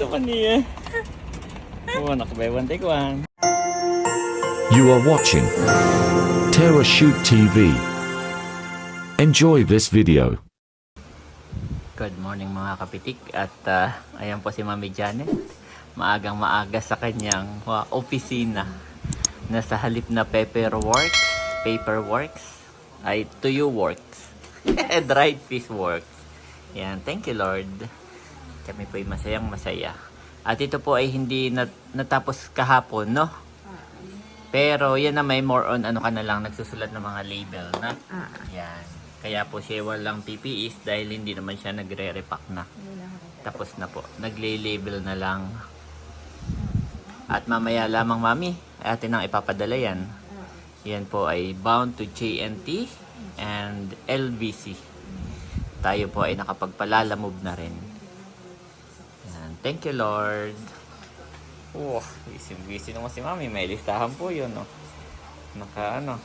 Ito man niya. Oo, nakabay one take one. You are watching Terra Shoot TV. Enjoy this video. Good morning mga kapitik at ah, ayan po si Mami Janet. Maagang maaga sa kanyang ah, opisina na sa halip na paperworks, paperworks ay tuyo works. Dried fish works. Yan, thank you Lord. Kami po ay masayang masaya. At ito po ay hindi nat- natapos kahapon, no? Pero yan na may more on ano ka na lang nagsusulat ng mga label na. Yan. Kaya po siya walang PPEs dahil hindi naman siya nagre-repack na. Tapos na po. Nagle-label na lang. At mamaya lamang mami, atin ang ipapadala yan. Yan po ay bound to JNT and LBC. Tayo po ay nakapagpalalamove na rin. Thank you Lord. Oh, busy-busy naman si mami. May listahan po yun, no? Naka ano,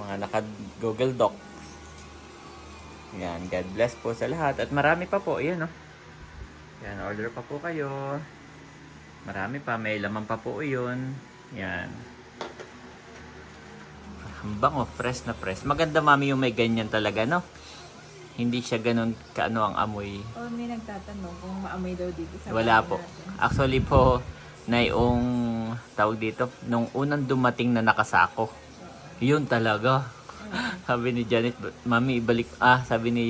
mga naka Google Doc. Yan, God bless po sa lahat. At marami pa po, yan, no? Yan, order pa po kayo. Marami pa, may laman pa po yun. Yan. Ang bango, fresh na fresh. Maganda mami yung may ganyan talaga, no? Hindi siya ganun kaano ang amoy. O may nagtatanong kung maamoy daw dito sa Wala po. natin. Actually po, na yung tawag dito, nung unang dumating na nakasako, yun talaga. sabi ni Janet, Mami, ibalik, ah, sabi ni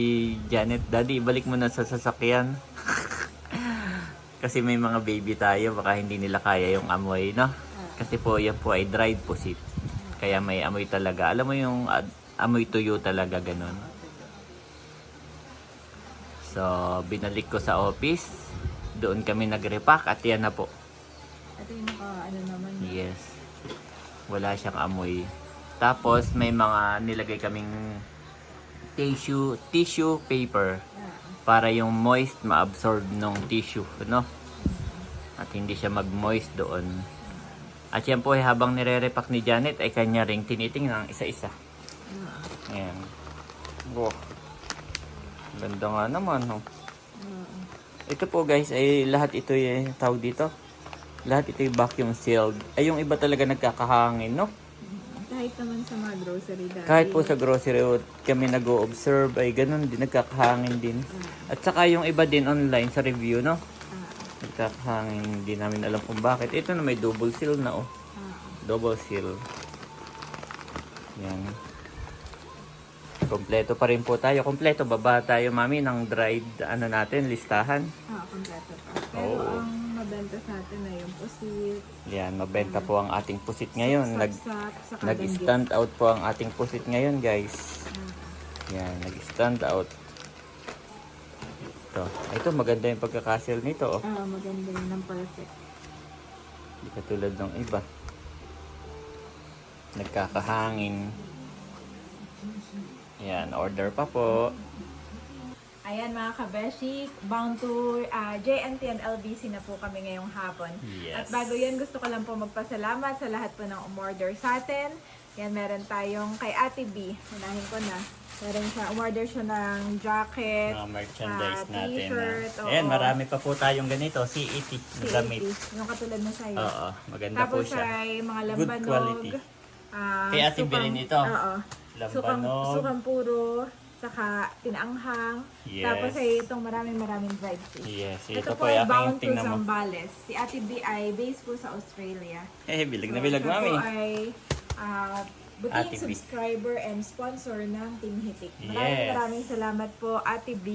Janet, Daddy, ibalik mo na sa sasakyan. Kasi may mga baby tayo, baka hindi nila kaya yung amoy, no? Kasi po, yan po ay dried pusit. Kaya may amoy talaga. Alam mo yung ah, amoy tuyo talaga, ganun. So, binalik ko sa office. Doon kami nag-repack at yan na po. Ito yung naka, ano naman. Yes. Wala siyang amoy. Tapos may mga nilagay kaming tissue tissue paper para yung moist ma-absorb ng tissue, no? At hindi siya mag-moist doon. At yan po ay habang nire-repack ni Janet ay kanya ring tinitingnan isa-isa. ah, Ayan. Wow. Ganda nga naman, no? ah. Ito po guys, ay lahat ito ay tawag dito. Lahat ito ay vacuum sealed. Ay yung iba talaga nagkakahangin, no? Kahit naman sa mga grocery dati. Kahit po sa grocery o kami nag-o-observe ay ganun din, nagkakahangin din. At saka yung iba din online sa review, no? Ah, Nagkakahangin, hindi namin alam kung bakit. Ito na may double seal na, oh. ah, Double seal. Yan. Kompleto pa rin po tayo. Kompleto, baba tayo, mami, ng dried, ano natin, listahan. ah, kompleto pa. Pero Oo. ang mabenta sa atin na yung pusit, Yan, mabenta po ang ating pusit ngayon. Nag, saksak, sa nag-stand out po ang ating pusit ngayon, guys. Yan, nag-stand out. Ito. Ito, maganda yung pagkakasil nito, oh. Ah, maganda yun ng perfect. Hindi katulad ng iba. Nagkakahangin. Yan, order pa po. Ayan mga kabeshi, bound to ah, JNT and LBC na po kami ngayong hapon. Yes. At bago yan, gusto ko lang po magpasalamat sa lahat po ng umorder sa atin. Yan, meron tayong kay Ate B. Unahin ko na. Meron siya, umorder siya ng jacket, Mga merchandise ah, natin. t-shirt, ah. oo. Ayan, marami pa po tayong ganito. CET na gamit. CAT, yung katulad na sa'yo. Oo, maganda po Tapos siya. ay mga Good lambanog. quality. ah, Kay Ate B sukang- rin ito. Oo. Sukang, Lambanog. sukang puro, saka tinaanghang. Yes. Tapos ay itong maraming maraming dried fish. Yes, Ito, ito po ay bound to tingnan mo. Zambales. Si Ate B ay based po sa Australia. Eh, bilag na So, bilag, siya mami. po ay ah, Ate buting B. subscriber and sponsor ng Team Hitik. Maraming Yes. maraming salamat po Ate B.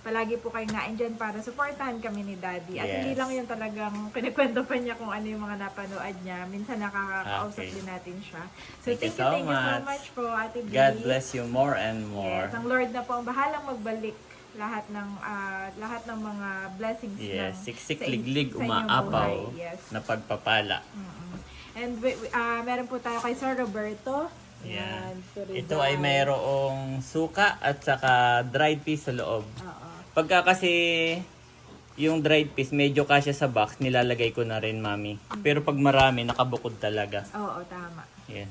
Palagi po kayong naandyan para supportahan kami ni Daddy. At Yes. hindi lang yung talagang kinikwento pa niya kung ano yung mga napanood niya. Minsan nakakausap Okay. din natin siya. So Thank you thank you, so thank you so much. much po Ate B. God bless you more and more. Yes, ang Lord na po ang bahalang magbalik lahat ng ah, lahat ng mga blessings Yes, ng, siksik liglig sa inyong umaapaw buhay. Yes. na pagpapala. Mm-mm. And ah, meron po tayo kay Sir Roberto. Yan. to Ito ay mayroong suka at saka dried fish sa loob. Oo. Pagka kasi yung dried fish medyo kasya sa box, nilalagay ko na rin, mami. Pero pag marami, nakabukod talaga. Oo, tama. Yes.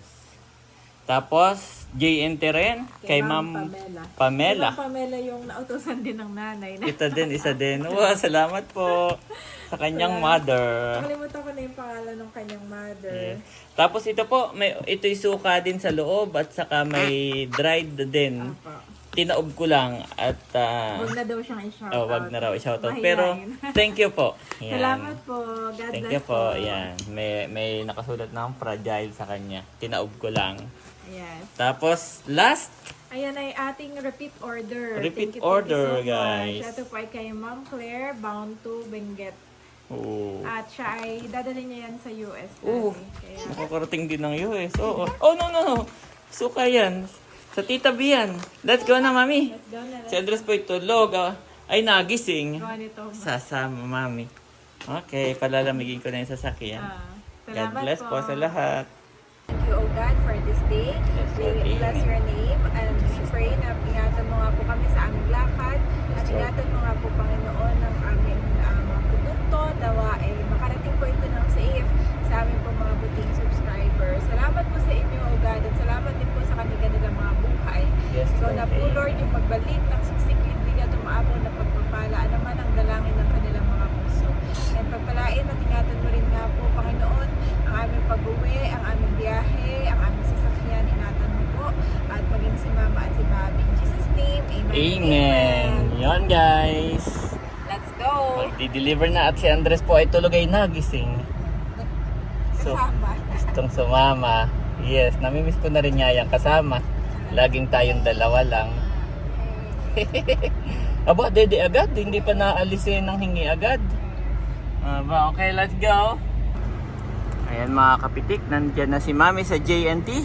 Tapos, JNT rin. Kay, Ma'am Pamela. Pamela. Si Ma'am Pamela yung nautosan din ng nanay. Na. Ito din, isa din. Wow, salamat po sa kanyang mother. Nakalimutan ko na yung pangalan ng kanyang mother. Tapos ito po, may ito'y suka din sa loob at saka may dried din. Apa. Tinaob ko lang at ah, Huwag na daw siyang i-shout oh, wag na raw i-shoutout. Mahihain. Pero thank you po. Yan. Salamat po. God Thank bless you po. Yan. May, may nakasulat na akong fragile sa kanya. Tinaob ko lang. Yes. Tapos, last, Ayan ay ating repeat order. Repeat Thank you, order, thank you so guys. much. Ito po ay kay Ma'am Claire, bound to Benguet. Oh, At siya ay dadalhin niya yan sa US. Oo. Kaya, nakakarating din ng US. Oo. Oh, no, no, no. Suka yan. Sa tita B yan. Let's go na, mami. let's go na. Si Andres po itulog. ah. Ay, nagising. Gawa nito. Sasama, mami. Okay, palalamigin ko na yung sasakyan. Ah, God salamat bless po sa lahat. Thank you, O God, for this day. Yes, Lord. We bless your name and we pray na ingatan mo nga po kami sa aming lakad at ingatan mo nga po, Panginoon, ng aming ah, mga Dawa ay makarating po ito ng safe sa aming po mga buting subscribers. Salamat po sa inyo, O God, at salamat din po sa kanilang mga buhay. Yes, So na po, Lord, yung pagbalik ng siksik bigat umabot na pagpapala, ano man ang dalangin ng kanilang mga puso. And pagpalain at ingatan mo rin nga po, Panginoon, ang aming pag-uwi, ang aming biyahe, ang aming sasakyan, ingatan mo po. At maging si Mama at si Bobby. In Jesus' name, Amen. Amen. Yon guys. Magdi-deliver na at si Andres po ay tulog ay nagising. So, gustong sumama. Yes, namimiss ko na rin niya yung kasama. Laging tayong dalawa lang. Aba, dede agad. Hindi pa naalisin ng hingi agad. Aba, okay, let's go. Ayan mga kapitik, nandyan na si Mami sa JNT.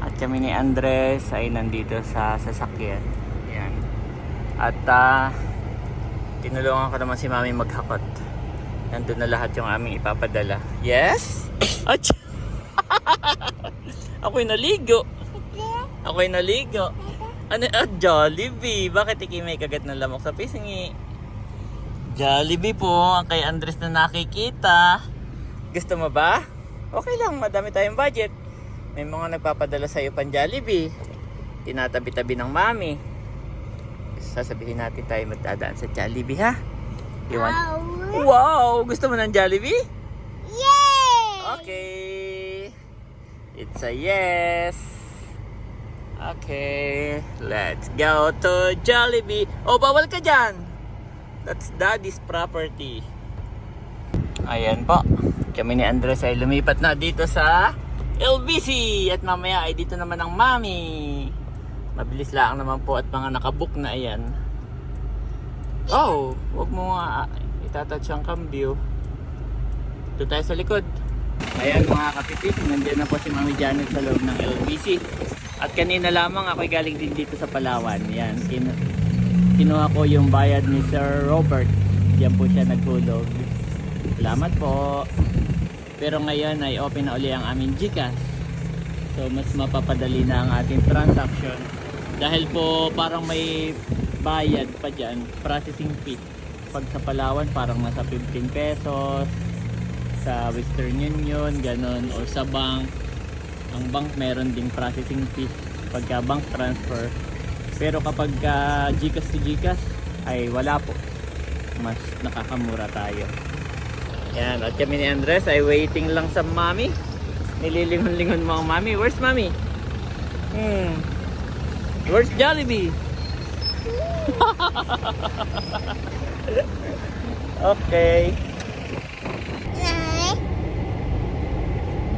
At kami ni Andres ay nandito sa sasakyan. Ayan. At ah, tinulungan ko naman si Mami maghakot. Nandun na lahat yung aming ipapadala. Yes? Ach! Ako'y naligo. Ako'y naligo. Ano? Ah, Jollibee. Bakit iki may kagat ng lamok sa pisngi? Jollibee po ang kay Andres na nakikita. Gusto mo ba? Okay lang, madami tayong budget. May mga nagpapadala sa'yo pang Jollibee. Tinatabi-tabi ng mami. Sasabihin natin tayo magdadaan sa Jollibee ha? You want? Wow! Gusto mo ng Jollibee? Yay! Okay. It's a yes. Okay. Let's go to Jollibee. Oh, bawal ka dyan. That's daddy's property. Ayan po. Kami ni Andres ay lumipat na dito sa LBC. At mamaya ay dito naman ang mami. Mabilis lang naman po at mga nakabook na ayan. Oh, wag mo nga itatouch ang cambio. Doon tayo sa likod. Ayan mga kapitik, nandiyan na po si Mami Janet sa loob ng LBC. At kanina lamang ako'y galing din dito sa Palawan. Yan, kin- kinuha ko yung bayad ni Sir Robert. Diyan po siya naghulog. Salamat po. Pero ngayon ay open na uli ang aming Gcash. So mas mapapadali na ang ating transaction. Dahil po parang may bayad pa dyan, processing fee. Pag sa Palawan parang nasa 15 pesos, sa Western Union, ganun, or sa bank. Ang bank meron ding processing fee pagka bank transfer. Pero kapag ka Gcash to Gcash, ay wala po. Mas nakakamura tayo. Yan, at kami ni Andres ay waiting lang sa mami. Nililingon-lingon mo ang mami. Where's mami? Hmm. Where's Jollibee? okay.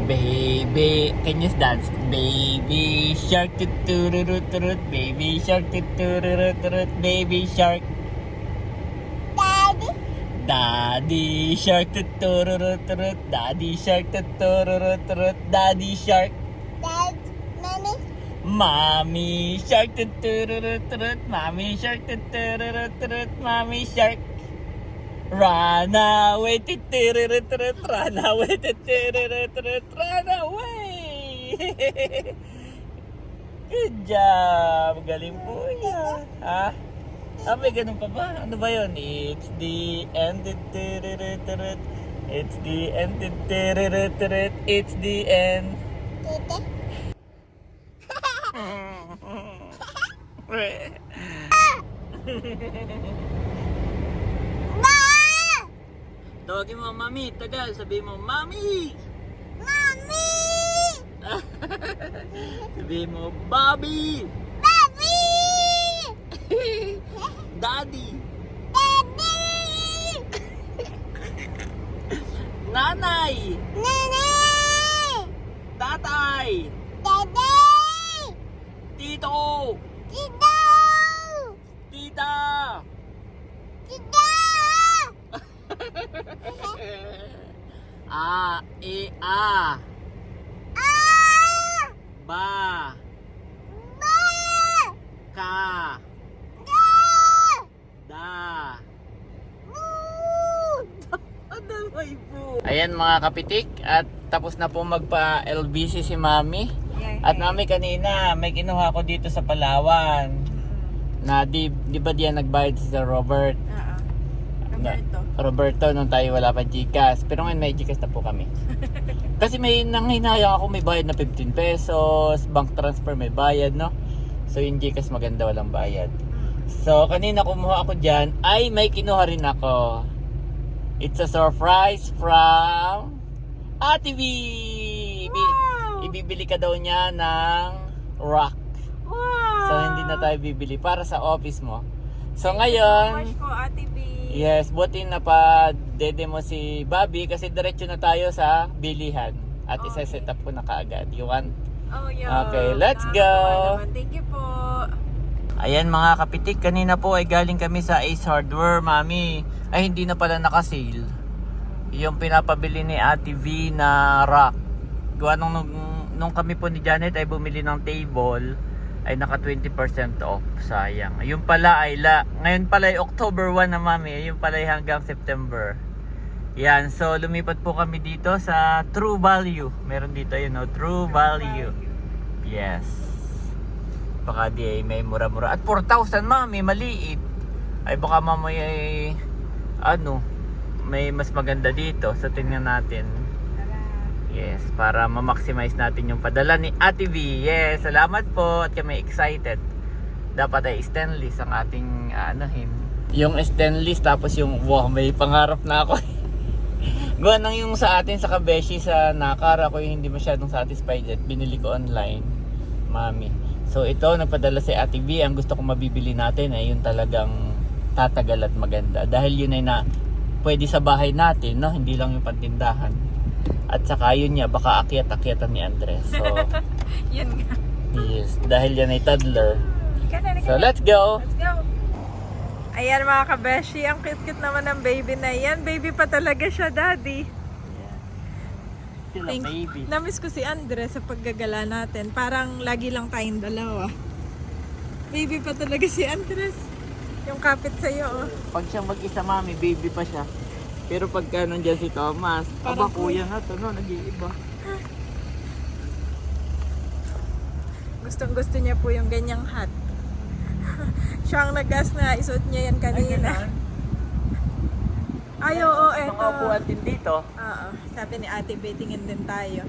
Baby, can you dance? Baby shark tutururut turut, baby shark tutururut turut, baby shark. Daddy, Daddy shark tutururut turut, daddy shark tutururut turut, daddy shark. Mommy, shark tutururut turut, mommy shark tutururut turut, mommy shark. Run away, tutururut turut, run away, tutururut turut, run away. Good job! Galing po yan. Ha? Ah, may ganun pa ba? Ano ba yun? It's the end. It's the end. tutururut. It's the end. Tawagin mo, mami. Tagal. Sabi mo, mami. Mommy! Sabi mo, Bobby. Daddy! Daddy. Daddy! Nanay. Nanay! Tatay. Tito. Tito! Tita. Tito! A, E, A. Ah! Ba. Ba! Ka. Da! Da. Ayan mga kapitik at tapos na po magpa LBC si Mami. At Mami kanina may kinuha ko dito sa Palawan na di, di ba diyan nagbayad si Sir Robert? Oo. Na- Roberto. Roberto nung tayo wala pa Gcash. Pero ngayon may Gcash na po kami. Kasi may nanghinayang ako may bayad na 15 pesos, bank transfer may bayad, no? So yung Gcash maganda walang bayad. So kanina kumuha ako diyan ay may kinuha rin ako. It's a surprise from. Ibi- Wow! Ibibili ka daw niya ng rock. Wow! So hindi na tayo bibili para sa office mo. So So ngayon, much po, Ate B. Yes, buti na pa dede mo si Bobby kasi diretso na tayo sa bilihan. At Okay. isa-set up ko na kaagad. You want? Oh, yeah. Okay, let's go. Nakakatuwa naman. Thank you po. Ayan mga kapitik, kanina po ay galing kami sa Ace Hardware, mami. Ay hindi na pala nakasale. Yung pinapabili ni Ate V na rack. Gawa nung, nung, nung kami po ni Janet ay bumili ng table, ay naka 20% off. Sayang. Yung pala ay la, ngayon pala ay October 1 na mami. Yung pala ay hanggang September. Yan, so lumipat po kami dito sa True Value. Meron dito yun, no? True Value. Yes. Baka di ay may mura-mura. At 4,000 mami, maliit. Ay baka mamaya ay ano, may mas maganda dito. So tingnan natin. Yes, para ma-maximize natin yung padala ni Ate V. Yes, salamat po at kami excited. Dapat ay stainless ang ating anuhin. Yung stainless tapos yung wow, may pangarap na ako. Gawa nang yung sa atin sa Kabeshi sa Nakar ako yung hindi masyadong satisfied at binili ko online. Mami. So ito nagpadala si Ate B. Ang gusto kong mabibili natin ay yung talagang tatagal at maganda. Dahil yun ay na pwede sa bahay natin, no? Hindi lang yung pantindahan. At saka yun niya, baka akyat-akyatan ni Andres. So, Yan nga. yes. Dahil yan ay toddler. Ika na, ika So, let's go! Let's go. Ayan mga kabeshi, ang cute-cute naman ng baby na yan. Baby pa talaga siya, daddy. Still a Thank- baby. Namiss ko si Andres sa paggagala natin. Parang lagi lang tayong dalawa. Baby pa talaga si Andres. Yung kapit sa'yo, oh. Pag siya mag-isa, mami, baby pa siya. Pero pagka nandyan si Thomas, Parang aba kuya na to, no? Nag-iiba. Gustong gusto niya po yung ganyang hat. Siya ang nag-gas na isuot niya yan kanina. Ay, oo, eto. Mga upuan din dito. Oo, sabi ni Ate Bay, tingin din tayo.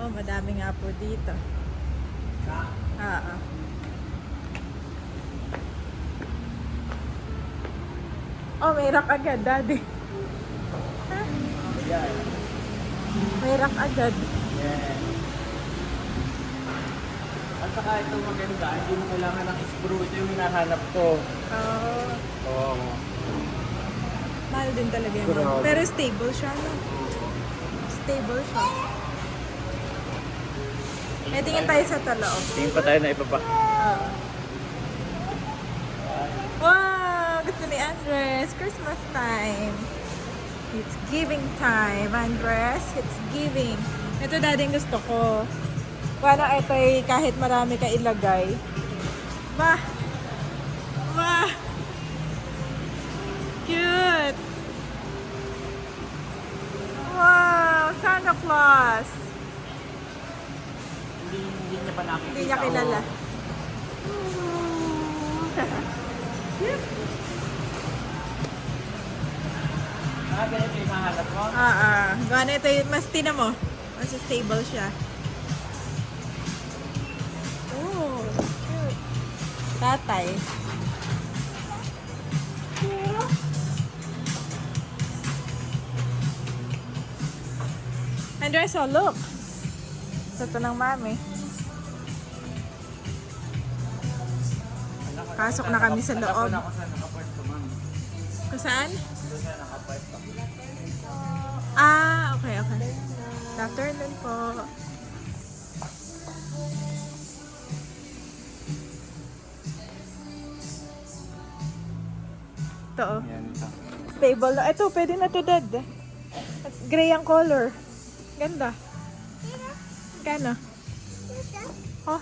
Oh, madami nga po dito. Oo. Oh, may rack agad, daddy. Yan. May rack agad. Yeah. At saka ito maganda, hindi mo kailangan ng screw. Ito yung hinahanap ko. Oo. Oo. mahal din talaga yun. Grabe. Pero stable siya, no? Stable siya. Eh, tingin tayo sa taloob. Tingin pa tayo na ibaba. Oo. Wow! Gusto ni Andres. Christmas time. It's giving time, Andres. It's giving. Ito dating gusto ko. Paano ito ay kahit marami ka ilagay. Ma! Ma! Cute! Wow! Santa Claus! Hindi, hindi niya pa nakikita. Hindi niya kilala. Ah, ganito yung hinahanap mo? Ah, ah. Gana ito yung mas tina mo. Mas stable siya. Tatay. Andres, oh look. Sa to ng mami. Pasok na kami sa loob. Kung saan? Ah, okay, okay. Good afternoon po. Ito oh. Yan ito. Stable na. Ito, pwede na to dad. Gray ang color. Ganda. Gano? Oh.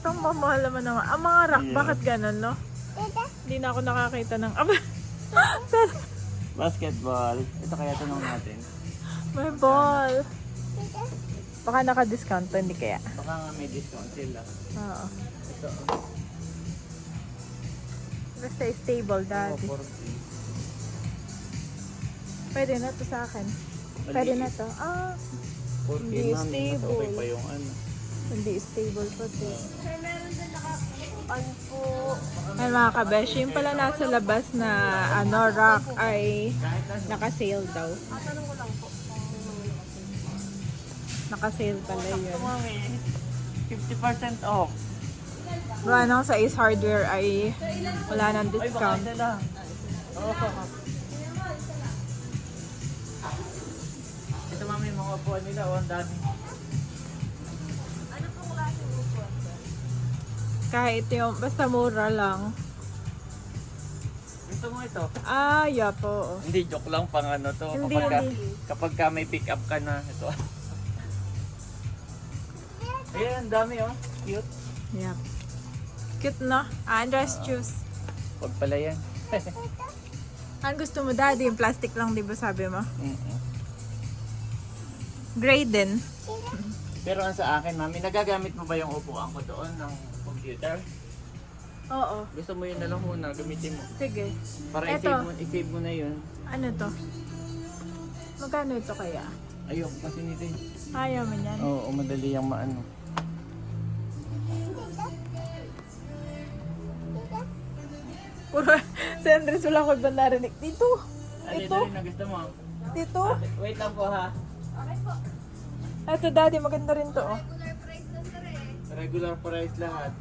Itong mamahal naman naman. Ang mga rock, Yeah. bakit ganon, no? Hindi na ako nakakita ng... Aba! Basketball. Ito kaya tanong natin. May ball. Baka naka-discount to, hindi kaya. Baka nga may discount sila. Oo. Ito. Basta stable, daddy. 40. Pwede na to sa akin. Pwede na to. Ah, 40 Hindi. Mas stable. okay pa yung ano. hindi stable pa to. May meron doon naka... Ano po? Ay mga kabesh, yung pala nasa labas na ano, rock ay naka-sale daw. Ah, tanong ko lang po. Naka-sale pala yun. Mami, 50% off. Gawa nang sa Ace Hardware ay wala nang Ay, baka discount. lang. Oo. Ito mami, mga upuan nila. Oh, ang dami. Kahit yung, basta mura lang. Gusto mo ito? Ah, yeah po. Hindi, joke lang pang ano to. Hindi, kapag, ka, hindi. kapag ka may pick up ka na, ito. Ayan, ang dami oh. Cute. Yeah. Cute no? Ah, Andres, choose. Huwag pala yan. Ang gusto mo, daddy? Yung plastic lang, di ba sabi mo? Mm-mm. Gray din. Pero ang sa akin, mami, nagagamit mo ba yung upuan ko doon ng computer? Oo. Gusto mo yun na lang muna, gamitin mo. Sige. Para Eto. i-save mo, i-save mo na yun. Ano to? Magkano ito kaya? Ayoko kasi nito eh. Ayaw mo yan. Oo, madali yung maano. Puro, si Andres wala ko ba narinig? Dito! Ano Ito? na gusto mo? Dito! Wait lang po ha. Ito, daddy, maganda rin to, oh. Regular price lahat.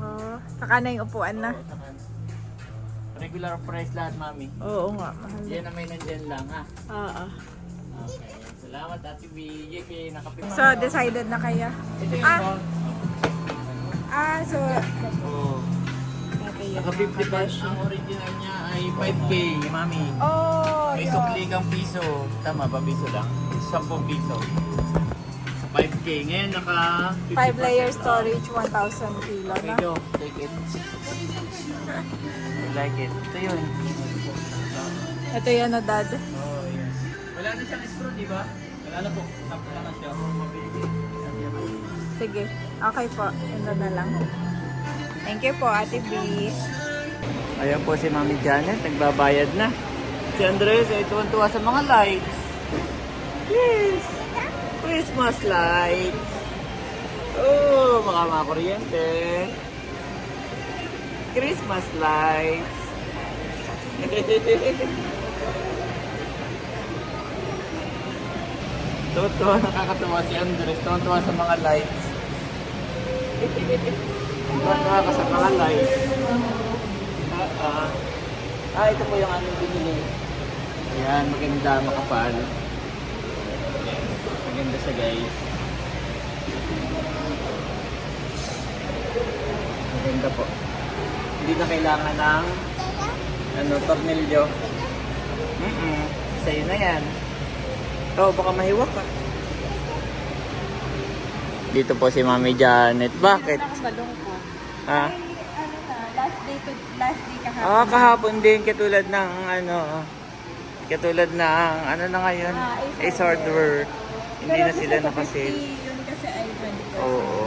Oh, saka na yung upuan na. Oo, saka- Regular price lahat, mami. Oo nga, mahal. Yan na may nandyan lang ha. Oo. Okay. Salamat, Ate B. JK, nakapit. So, decided na kaya? Ito yung Ah. phone. Ah, so, Oo. Naka 50 pesos. Ang original niya ay 5K, mami. Oh, May yun. sukligang piso. Tama ba piso lang? 10 piso. 5K. Ngayon naka 50% 5 layer storage, 1,000 kilo na. go. Take it. I like it. Ito yun. Ito yan na, dad. Oh, yes. Wala na siyang screw, di ba? Wala na po. Tapos na lang siya. Sige. Okay po. Ito na lang. Thank you po, Ate B. Ayan po si Mami Janet. Nagbabayad na. Si Andres ay tuwan-tuwa sa mga lights. Yes! Christmas lights! Oh, mga mga kuryente. Christmas lights. Tuwa, nakakatuwa si Andres. Tuwa sa mga lights. Tuwa ka sa mga lights. Ah, ah. Ah, ito po yung aming binili. Ayan, maganda, makapal. Maganda siya guys. Maganda po. Hindi na kailangan ng ano, tornilyo. Mm -mm. Sa'yo na yan. Oh, baka mahiwak ka. Dito po si Mami Janet. Bakit? Ako balungko. Ha? Ano na, last day to, last day kahapon. Ah, kahapon din katulad ng ano, katulad ng ano na ngayon, Ah, Ace Ace Hardware. Hindi Pero na sila nakasale. 50, Yun kasi ay 20%. Oo.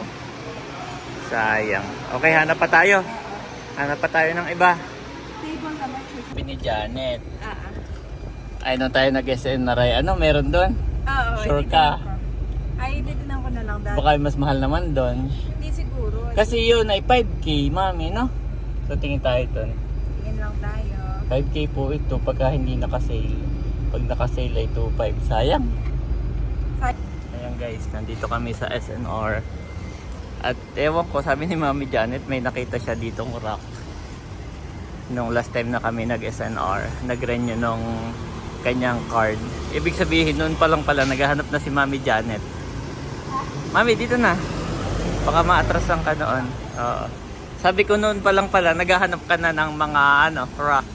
Sayang. Okay, hanap pa tayo. Hanap pa tayo ng iba. Naman siya. Sabi ni Janet. Ah, ah. Ay, nung tayo nag-SN na rin. Ano, meron doon? Oo, Sure ka? ko. Ay, titignan ko na lang, dad. Baka mas mahal naman doon. Hindi siguro. Kasi yun ay 5K, mami, no? So tingin tayo doon. Tingin lang tayo. 5K po ito pagka hindi naka-sale. Pag naka-sale ay 2.5. Sayang. Guys, nandito kami sa SNR. At ewan ko, sabi ni Mami Janet, may nakita siya ditong rock. Nung last time na kami nag-SNR, nag-renew nung kanyang card. Ibig sabihin, noon pa lang pala, naghahanap na si Mami Janet. Mami, dito na. Baka maatrasan ka noon. Oo. Sabi ko noon pa lang pala, naghahanap ka na ng mga ano, rock.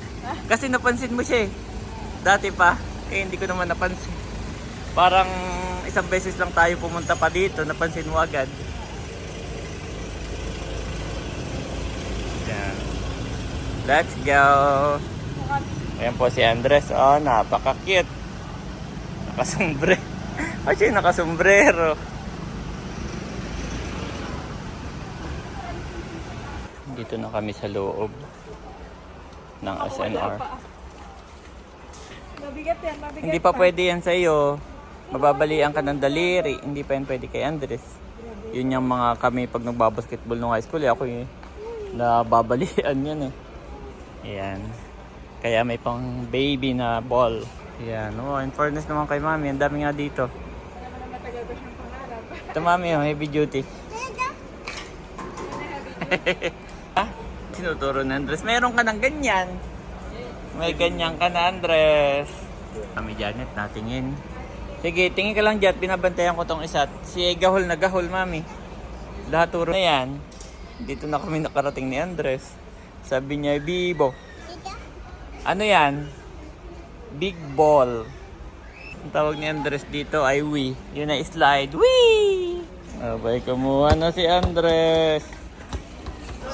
Kasi napansin mo siya eh. Dati pa, eh hindi ko naman napansin. Parang isang beses lang tayo pumunta pa dito, napansin mo agad. Yan. Let's go! Ayan po si Andres. Oh, napaka-cute. Nakasombre. Ay, siya yung nakasombrero. Dito na kami sa loob ng SNR. Mabigat yan, mabigat Hindi pa pwede yan sa iyo. Mababalian ka ng daliri. Hindi pa yan pwede kay Andres. Yun yung mga kami pag nagbabasketball nung high school. Eh, ako yung nababalian yan eh. Ayan. Kaya may pang baby na ball. Ayan. Oh, in fairness naman kay mami. Ang dami nga dito. Ito mami, oh, heavy duty. ha? Tinuturo na Andres. Meron ka ng ganyan. May ganyan ka na Andres. Kami Janet, natingin. Sige, tingin ka lang dyan. Binabantayan ko tong isa. Si Gahol na Gahol, mami. Lahat turo na yan. Dito na kami nakarating ni Andres. Sabi niya, Bibo. Ano yan? Big ball. Ang tawag ni Andres dito ay Wii. Yun ay slide. Wii! Abay, kumuha na si Andres.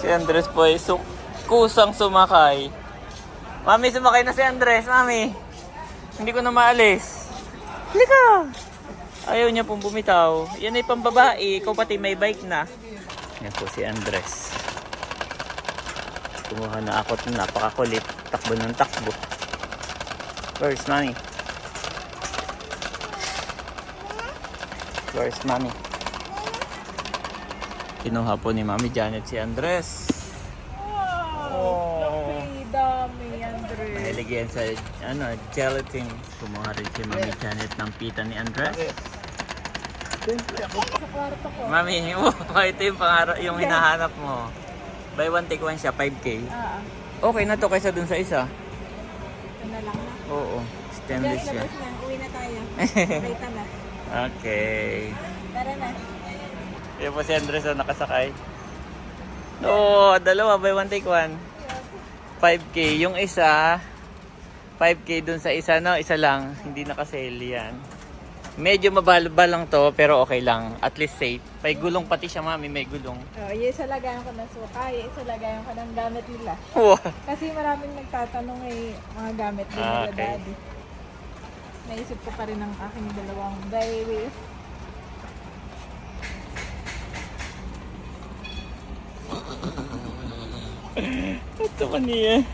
Si Andres po ay su- kusang sumakay. Mami, sumakay na si Andres. Mami, hindi ko na maalis. Halika! Ayaw niya pong bumitaw. Yan ay pambabae. Ikaw pati may bike na. Yan po si Andres. Kumuha na ako. Napakakulit. Takbo ng takbo. Where's mommy? Where's mommy? Kinuha po ni Mami Janet si Andres. Wow! Oh. Laki, dami, Andre. Mahilig yan sa ano, gelatin. Kumuha rin si Mami Janet ng pita ni Andres. Mami, wow, ito yung, pangara- yung hinahanap mo. Buy one take one siya, 5K. Ah, ah. Okay na to kaysa dun sa isa. ito na lang na. Oo, stainless siya. labas na. Uwi na tayo. Rita na. Okay. Tara na. Yan po si Andres na nakasakay. Oo, dalawa, buy one take one. 5K. Yung isa, 5K dun sa isa, no? Isa lang. Hindi nakasale yan. Medyo mabalba lang to, pero okay lang. At least safe. May gulong pati siya, mami. May gulong. Oh, yung isa lagayan ko ng suka, yung isa lagayan ko ng gamit nila. Wow. Kasi maraming nagtatanong eh, mga gamit din Ah, nila okay. daddy. Naisip ko pa rin ang aking dalawang baby. Ito pa niya.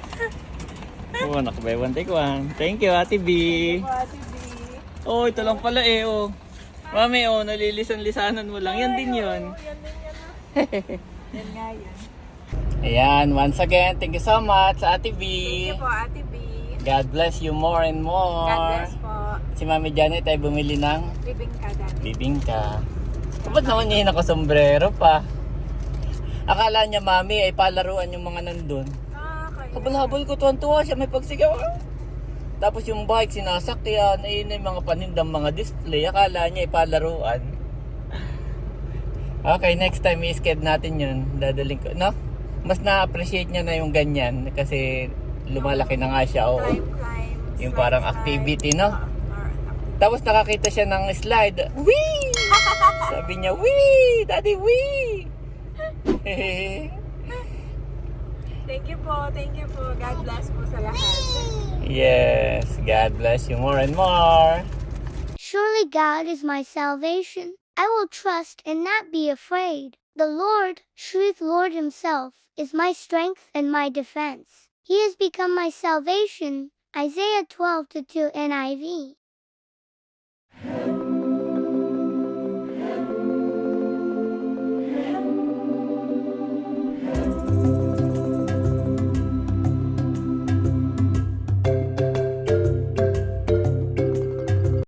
Oo, nakabay one take one. Thank you, Ate B. Ito po, Ate B. Oh, ito lang pala eh, oh. Mami, oh, nalilisan-lisanan mo lang. Yan din yun. Oh, yan din yan. ah. yan nga yun. Ayan, once again, thank you so much, Ate B. Thank you po, Ate B. God bless you more and more. God bless po. Si Mami Janet ay bumili ng Bibing ka, Daddy. bibingka. Ba't naman niya nakasombrero pa? Akala niya mami ay palaruan yung mga nandun. Ah. Habol-habol ko tuwan-tuwa siya may pagsigaw. ah. Tapos yung bike sinasakyan, ayun na yung mga panindang mga display. Akala niya ay palaruan. Okay, next time i-sked natin yun. Dadaling ko. No? Mas na-appreciate niya na yung ganyan kasi lumalaki na nga siya. Oo. Yung parang activity, no? Ah, or activity. Tapos nakakita siya ng slide. Wee! Sabi niya, Wee! Daddy, wee! Thank you po, thank you po. God bless po sa lahat. yes, God bless you more and more. Surely God is my salvation. I will trust and not be afraid. The Lord, truth Lord Himself, is my strength and my defense. He has become my salvation. Isaiah 12 to 2 NIV.